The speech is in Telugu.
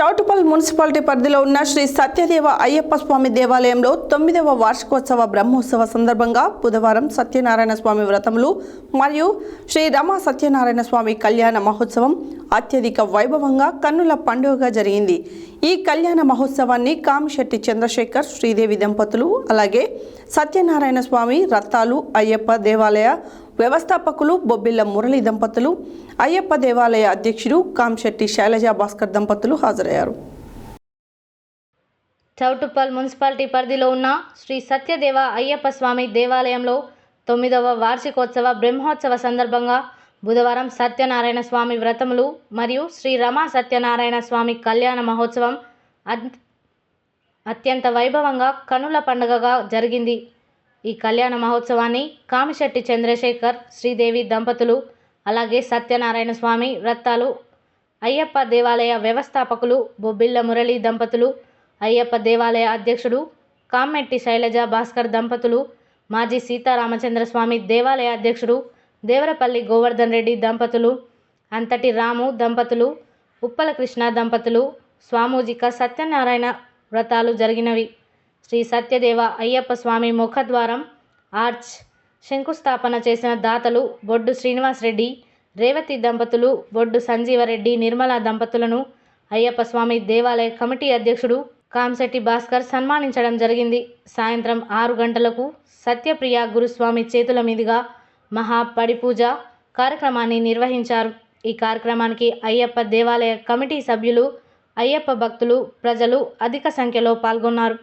చౌటుపల్ మున్సిపాలిటీ పరిధిలో ఉన్న శ్రీ సత్యదేవ అయ్యప్ప స్వామి దేవాలయంలో తొమ్మిదవ వార్షికోత్సవ బ్రహ్మోత్సవ సందర్భంగా బుధవారం సత్యనారాయణ స్వామి వ్రతములు మరియు శ్రీ రమా సత్యనారాయణ స్వామి కళ్యాణ మహోత్సవం అత్యధిక వైభవంగా కన్నుల పండుగగా జరిగింది. ఈ కళ్యాణ మహోత్సవాన్ని కామిశెట్టి చంద్రశేఖర్ శ్రీదేవి దంపతులు అలాగే సత్యనారాయణ స్వామి రత్తాలు అయ్యప్ప దేవాలయ వ్యవస్థాపకులు బొబ్బిల్ల మురళి దంపతులు అయ్యప్ప దేవాలయ అధ్యక్షుడు కామిశెట్టి శైలజా భాస్కర్ దంపతులు హాజరయ్యారు. చౌటుప్పల్ మున్సిపాలిటీ పరిధిలో ఉన్న శ్రీ సత్యదేవ అయ్యప్ప స్వామి దేవాలయంలో తొమ్మిదవ వార్షికోత్సవ బ్రహ్మోత్సవ సందర్భంగా బుధవారం సత్యనారాయణ స్వామి వ్రతములు మరియు శ్రీ రమా సత్యనారాయణ స్వామి కళ్యాణ మహోత్సవం అత్యంత వైభవంగా కనుల పండుగగా జరిగింది. ఈ కళ్యాణ మహోత్సవాన్ని కామిశెట్టి చంద్రశేఖర్ శ్రీదేవి దంపతులు అలాగే సత్యనారాయణ స్వామి వ్రతాలు అయ్యప్ప దేవాలయ వ్యవస్థాపకులు బొబ్బిళ్ళ మురళి దంపతులు అయ్యప్ప దేవాలయ అధ్యక్షుడు కామెట్టి శైలజ భాస్కర్ దంపతులు మాజీ సీతారామచంద్ర స్వామి దేవాలయ అధ్యక్షుడు దేవరపల్లి గోవర్ధన్ రెడ్డి దంపతులు అంతటి రాము దంపతులు ఉప్పల కృష్ణ దంపతులు స్వామూజిక సత్యనారాయణ వ్రతాలు జరిగినవి. శ్రీ సత్యదేవ అయ్యప్ప స్వామి ముఖద్వారం ఆర్చ్ శంకుస్థాపన చేసిన దాతలు బొడ్డు శ్రీనివాస్ రెడ్డి రేవతి దంపతులు బొడ్డు సంజీవరెడ్డి నిర్మల దంపతులను అయ్యప్ప స్వామి దేవాలయ కమిటీ అధ్యక్షుడు కాంశెట్టి భాస్కర్ సన్మానించడం జరిగింది. సాయంత్రం ఆరు గంటలకు సత్యప్రియ గురుస్వామి చేతుల మీదుగా మహాపడిపూజ కార్యక్రమాన్ని నిర్వహించారు. ఈ కార్యక్రమానికి అయ్యప్ప దేవాలయ కమిటీ సభ్యులు అయ్యప్ప భక్తులు ప్రజలు అధిక సంఖ్యలో పాల్గొన్నారు.